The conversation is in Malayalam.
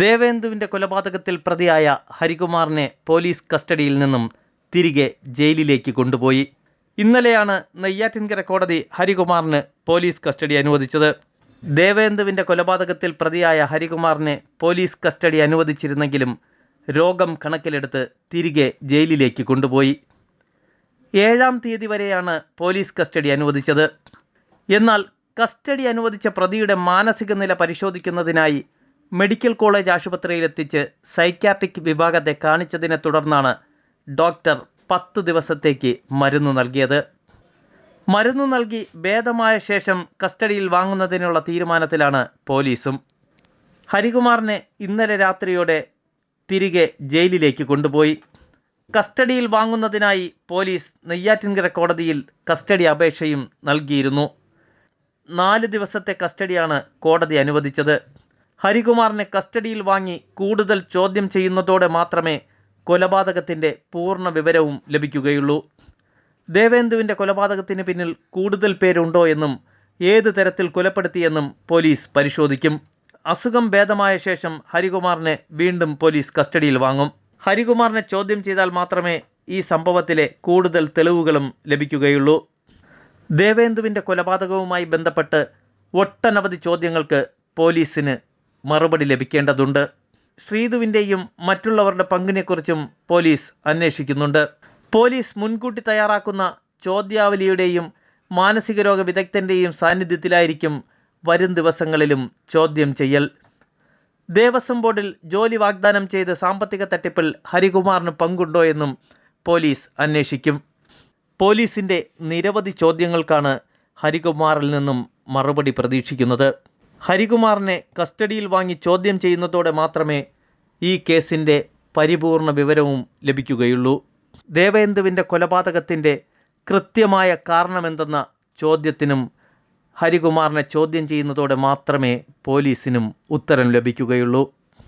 ദേവേന്ദുവിന്റെ കൊലപാതകത്തിൽ പ്രതിയായ ഹരികുമാറിനെ പോലീസ് കസ്റ്റഡിയിൽ നിന്നും തിരികെ ജയിലിലേക്ക് കൊണ്ടുപോയി. ഇന്നലെയാണ് നെയ്യാറ്റിൻകര കോടതി ഹരികുമാറിന് പോലീസ് കസ്റ്റഡി അനുവദിച്ചത്. ദേവേന്ദുവിന്റെ കൊലപാതകത്തിൽ പ്രതിയായ ഹരികുമാറിനെ പോലീസ് കസ്റ്റഡി അനുവദിച്ചിരുന്നെങ്കിലും രോഗം കണക്കിലെടുത്ത് തിരികെ ജയിലിലേക്ക് കൊണ്ടുപോയി. ഏഴാം തീയതി വരെയാണ് പോലീസ് കസ്റ്റഡി അനുവദിച്ചത്. എന്നാൽ കസ്റ്റഡി അനുവദിച്ച പ്രതിയുടെ മാനസിക നില പരിശോധിക്കുന്നതിനായി മെഡിക്കൽ കോളേജ് ആശുപത്രിയിലെത്തിച്ച് സൈക്യാട്രിക് വിഭാഗത്തെ കാണിച്ചതിനെ തുടർന്നാണ് ഡോക്ടർ പത്ത് ദിവസത്തേക്ക് മരുന്ന് നൽകിയത്. മരുന്ന് നൽകി ഭേദമായ ശേഷം കസ്റ്റഡിയിൽ വാങ്ങുന്നതിനുള്ള തീരുമാനത്തിലാണ് പോലീസും. ഹരികുമാറിനെ ഇന്നലെ രാത്രിയോടെ തിരികെ ജയിലിലേക്ക് കൊണ്ടുപോയി. കസ്റ്റഡിയിൽ വാങ്ങുന്നതിനായി പോലീസ് നെയ്യാറ്റിൻകര കോടതിയിൽ കസ്റ്റഡി അപേക്ഷയും നൽകിയിരുന്നു. നാല് ദിവസത്തെ കസ്റ്റഡിയാണ് കോടതി അനുവദിച്ചത്. ഹരികുമാറിനെ കസ്റ്റഡിയിൽ വാങ്ങി കൂടുതൽ ചോദ്യം ചെയ്യുന്നതോടെ മാത്രമേ കൊലപാതകത്തിന്റെ പൂർണ വിവരവും ലഭിക്കുകയുള്ളൂ. ദേവേന്ദുവിന്റെ കൊലപാതകത്തിന് പിന്നിൽ കൂടുതൽ പേരുണ്ടോ എന്നും ഏത് തരത്തിൽ കൊലപ്പെടുത്തിയെന്നും പോലീസ് പരിശോധിക്കും. അസുഖം ഭേദമായ ശേഷം ഹരികുമാറിനെ വീണ്ടും പോലീസ് കസ്റ്റഡിയിൽ വാങ്ങും. ഹരികുമാറിനെ ചോദ്യം ചെയ്താൽ മാത്രമേ ഈ സംഭവത്തിലെ കൂടുതൽ തെളിവുകളും ലഭിക്കുകയുള്ളൂ. ദേവേന്ദുവിന്റെ കൊലപാതകവുമായി ബന്ധപ്പെട്ട് ഒട്ടനവധി ചോദ്യങ്ങൾക്ക് പോലീസിന് മറുപടി ലഭിക്കേണ്ടതുണ്ട്. ശ്രീധുവിന്റെയും മറ്റുള്ളവരുടെ പങ്കിനെക്കുറിച്ചും പോലീസ് അന്വേഷിക്കുന്നുണ്ട്. പോലീസ് മുൻകൂട്ടി തയ്യാറാക്കുന്ന ചോദ്യാവലിയുടെയും മാനസിക രോഗ വിദഗ്ധന്റെയും സാന്നിധ്യത്തിലായിരിക്കും വരും ദിവസങ്ങളിലും ചോദ്യം ചെയ്യൽ. ദേവസ്വം ബോർഡിൽ ജോലി വാഗ്ദാനം ചെയ്ത് സാമ്പത്തിക തട്ടിപ്പിൽ ഹരികുമാറിന് പങ്കുണ്ടോ എന്നും പോലീസ് അന്വേഷിക്കും. പോലീസിന്റെ നിരവധി ചോദ്യങ്ങൾക്കാണ് ഹരികുമാറിൽ നിന്നും മറുപടി പ്രതീക്ഷിക്കുന്നത്. ഹരികുമാറിനെ കസ്റ്റഡിയിൽ വാങ്ങി ചോദ്യം ചെയ്യുന്നതോടെ മാത്രമേ ഈ കേസിന്റെ പരിപൂർണ വിവരവും ലഭിക്കുകയുള്ളൂ. ദേവേന്ദുവിന്റെ കൊലപാതകത്തിന്റെ കൃത്യമായ കാരണമെന്തെന്ന ചോദ്യത്തിനും ഹരികുമാറിനെ ചോദ്യം ചെയ്യുന്നതോടെ മാത്രമേ പോലീസിനും ഉത്തരം ലഭിക്കുകയുള്ളൂ.